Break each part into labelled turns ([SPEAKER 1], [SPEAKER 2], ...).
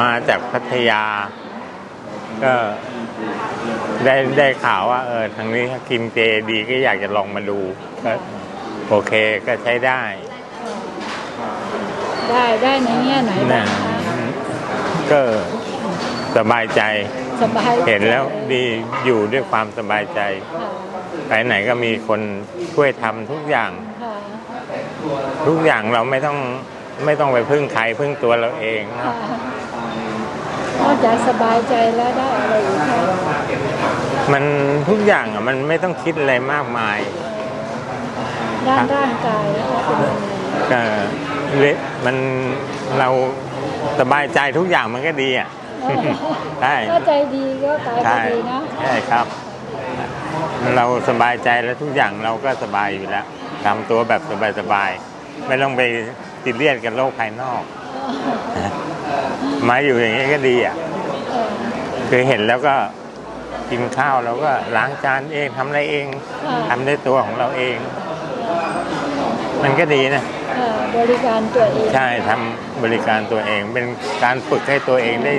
[SPEAKER 1] มาจากพัทยา ก็ได้ได้ข่าวว่า เออทางนี้กินเจดีก็อยากจะลองมาดูก็โอเคก็ใช้ได้
[SPEAKER 2] ได้ได้ในแง่ไหนบ้า
[SPEAKER 1] นะ
[SPEAKER 2] งคะ
[SPEAKER 1] ก็สบายใจ
[SPEAKER 2] สบาย
[SPEAKER 1] เห็นแล้วดีอยู่ด้วยความสบายใจ
[SPEAKER 2] ค่ะ
[SPEAKER 1] ไปไหนก็มีคนช่วยทำทุกอย่าง
[SPEAKER 2] ค่ะ
[SPEAKER 1] ทุกอย่างเราไม่ต้องไม่ต้องไปพึ่งใครพึ่งตัวเราเอง
[SPEAKER 2] ค่ะ
[SPEAKER 1] นะ
[SPEAKER 2] น อกจากสบายใจแล้วได้อะไรอีกคะ
[SPEAKER 1] มันทุกอย่างอะมันไม่ต้องคิดอะไรมากมาย
[SPEAKER 2] ด้านร่างกายนะคะเป็นยังไง
[SPEAKER 1] ก็เละมันเราสบายใจทุกอย่างมันก็ดีอะ ใช่
[SPEAKER 2] ถ้าใจดีก็กายก็
[SPEAKER 1] ใช่
[SPEAKER 2] ดีนะ
[SPEAKER 1] ใช่ครับ เราสบายใจแล้วทุกอย่างเราก็สบายอยู่แล้วทำตัวแบบสบายๆไม่ต้องไปติดเลียดกับโลกภายนอก มาอยู่อย่างนี้ก็ดีอะ
[SPEAKER 2] เออ
[SPEAKER 1] คือเห็นแล้วก็กินข้าวแล้วก็ล้างจานเองทำอะไรเอง
[SPEAKER 2] ค่ะ
[SPEAKER 1] ทำได้ตัวของเราเอง มันก็ดีนะ
[SPEAKER 2] เออบริการตัวเอง
[SPEAKER 1] ใช่ทำบริการตัวเอง เป็นการฝึกให้ตัวเองได้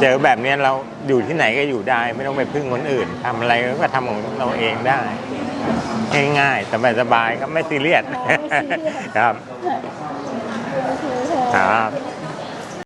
[SPEAKER 1] เจอแบบนี้เราอยู่ที่ไหนก็อยู่ได้ ไม่ต้องไปพึ่งคนอื่นทำอะไรก็ทำของเราเองได้ ง่ายๆสบายๆก็ไม่ซีเรียสครับ 啊